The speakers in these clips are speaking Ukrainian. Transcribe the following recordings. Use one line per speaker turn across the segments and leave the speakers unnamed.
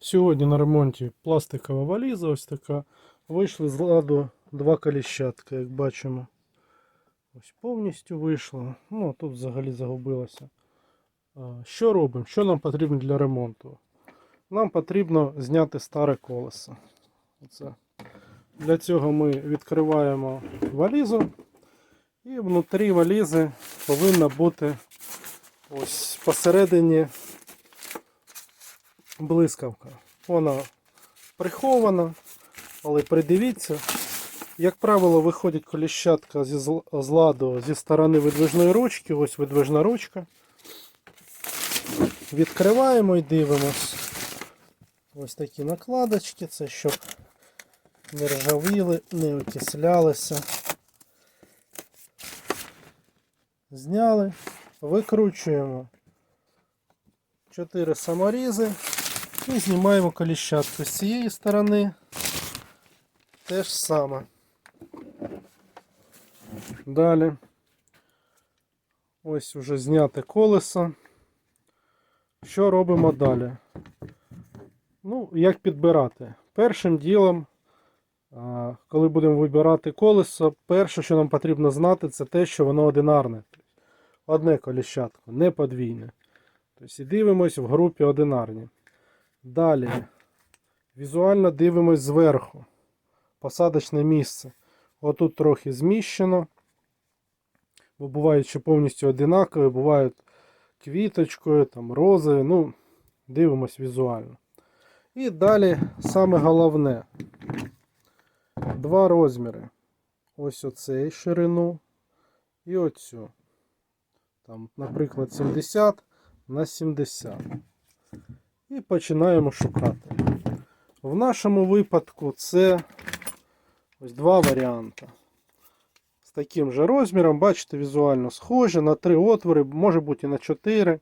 Сьогодні на ремонті пластикова валіза, ось така. Вийшли з ладу два коліщатка, як бачимо. Ось повністю вийшло. Ну, тут взагалі загубилося. Що робимо? Що нам потрібно для ремонту? Нам потрібно зняти старе колесо. Оце. Для цього ми відкриваємо валізу. І внутрі валізи повинна бути ось посередині блискавка. Вона прихована, але придивіться. Як правило, виходить коліщатка зі з ладу зі сторони видвижної ручки. Ось видвижна ручка. Відкриваємо і дивимось. Ось такі накладочки, це щоб не ржавіли, не окислялися. Зняли, викручуємо 4 саморізи і знімаємо коліщатку з цієї сторони. Те ж саме. Далі. Ось уже зняте колесо. Що робимо далі? Ну, як підбирати? Першим ділом, коли будемо вибирати колесо, перше, що нам потрібно знати, це те, що воно одинарне. Одне коліщатко, не подвійне. Тобто і дивимось в групі одинарні. Далі. Візуально дивимось зверху. Посадочне місце. Отут трохи зміщено. Бо бувають ще повністю одинакові, бувають квіточкою, там, розою. Ну, дивимось візуально. І далі саме головне. Два розміри. Ось оцей ширину і оцю. Там, наприклад, 70 на 70. І починаємо шукати. В нашому випадку це ось два варіанти. З таким же розміром, бачите, візуально схожі на три отвори, може бути і на 4.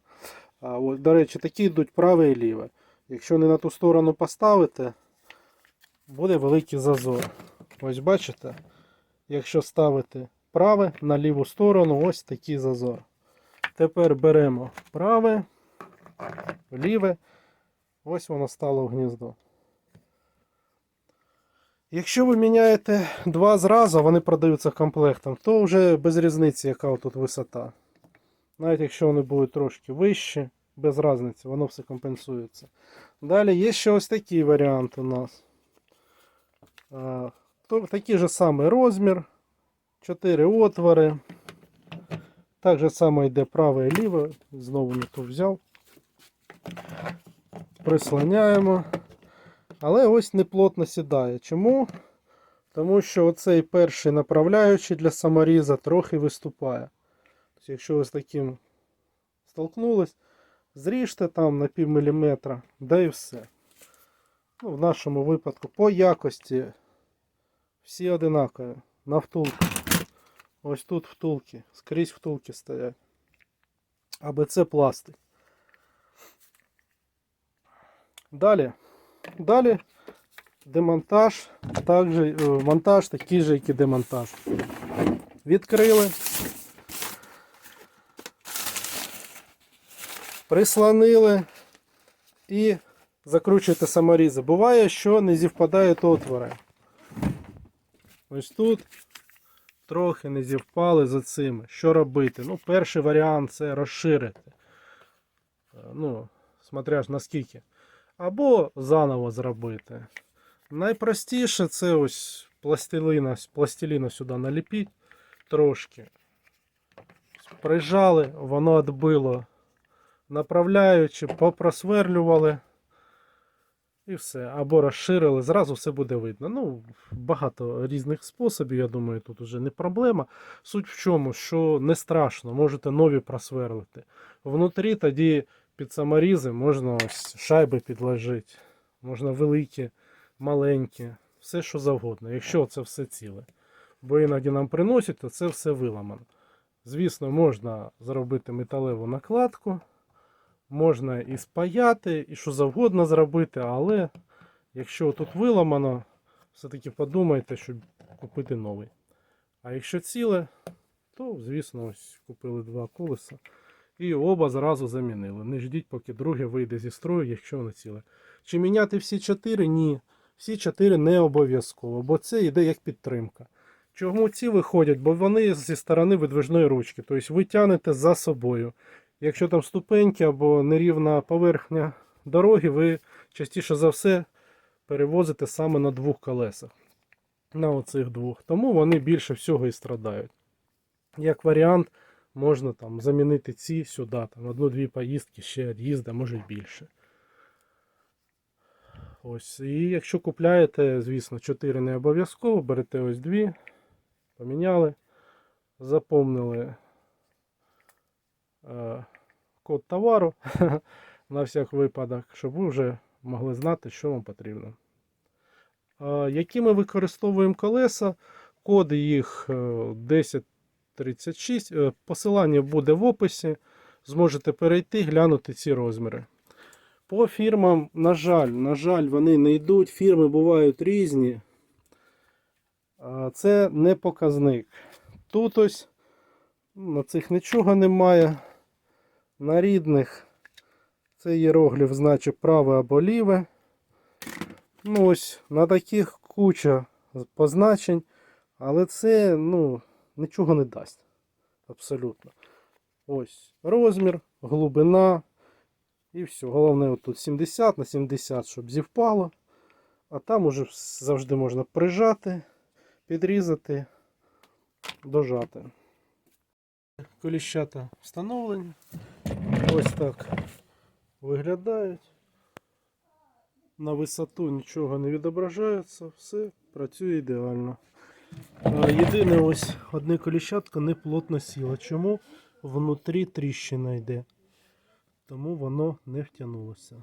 А, от, до речі, такі йдуть праве і ліве. Якщо не на ту сторону поставити, буде великий зазор. Ось бачите, якщо ставити праве на ліву сторону, ось такий зазор. Тепер беремо праве, ліве, ось воно стало в гніздо. Якщо ви міняєте два зразу, вони продаються комплектом, то вже без різниці, яка тут висота. Навіть якщо вони будуть трошки вищі, без різниці, воно все компенсується. Далі є ще ось такий варіант у нас. Такий же самий розмір, 4 отвори. Так же само йде праве і ліве. Знову не ту взяв. Прислоняємо. Але ось не плотно сідає. Чому? Тому що оцей перший направляючий для саморіза трохи виступає. Тобто, якщо ви з таким столкнулись, зріжте там на пів міліметра, да і все. Ну, в нашому випадку по якості всі одинакові. На втулку. Ось тут втулки, скрізь втулки стоять. Аби це пластик. Далі. Далі демонтаж, також е, монтаж такий же, як і демонтаж. Відкрили. Прислонили і закручуєте саморізи. Буває, що не зівпадають отвори. Ось тут трохи не зівпали за цими. Що робити? Ну, перший варіант це розширити. Е, Ну, смотря ж наскільки. Або заново зробити. Найпростіше це ось пластилина, пластиліну сюди наліпіть трошки. Прижали, воно відбило направляючи, попросверлювали. І все. Або розширили, зразу все буде видно. Ну, багато різних способів, я думаю, тут вже не проблема. Суть в чому, що не страшно, можете нові просверлити. Внутрі тоді під саморізи можна ось шайби підложити. Можна великі, маленькі, все що завгодно, якщо це все ціле. Бо іноді нам приносять, то це все виламано. Звісно, можна зробити металеву накладку. Можна і спаяти, і що завгодно зробити, але якщо тут виламано, все-таки подумайте, щоб купити новий. А якщо ціле, то, звісно, ось купили два колеса І оба зразу замінили. Не ждіть, поки друге вийде зі строю, якщо воно ціле. Чи міняти всі чотири? Ні. Всі чотири не обов'язково, бо це йде як підтримка. Чому ці виходять? Бо вони зі сторони видвижної ручки. Тобто ви тянете за собою. Якщо там ступеньки або нерівна поверхня дороги, ви частіше за все перевозите саме на двох колесах. На оцих двох. Тому вони більше всього і страдають. Як варіант, можна там замінити ці сюди, там одну-дві поїздки ще їзда, може й більше. Ось. І якщо купляєте, звісно, 4 не обов'язково, берете ось дві, поміняли, заповнили е, код товару на всяк випадок, щоб ви вже могли знати, що вам потрібно. Е, які ми використовуємо колеса, код їх е, 10 36. Е, посилання буде в описі. Зможете перейти, глянути ці розміри. По фірмам, на жаль, на жаль, вони не йдуть. Фірми бувають різні. Це не показник. Тут ось на цих нічого немає. На рідних це єрогліф, значить праве або ліве. Ну ось На таких куча позначень. Але це, ну нічого не дасть. Абсолютно. Ось розмір, глибина. І все. Головне отут 70 на 70, щоб зівпало. А там уже завжди можна прижати, підрізати, дожати. Коліщата встановлені. Ось так виглядають. На висоту нічого не відображається, все працює ідеально. А, Єдине ось одне коліщатко не плотно сіло. Чому? Внутрі тріщина йде тому воно не втягнулося.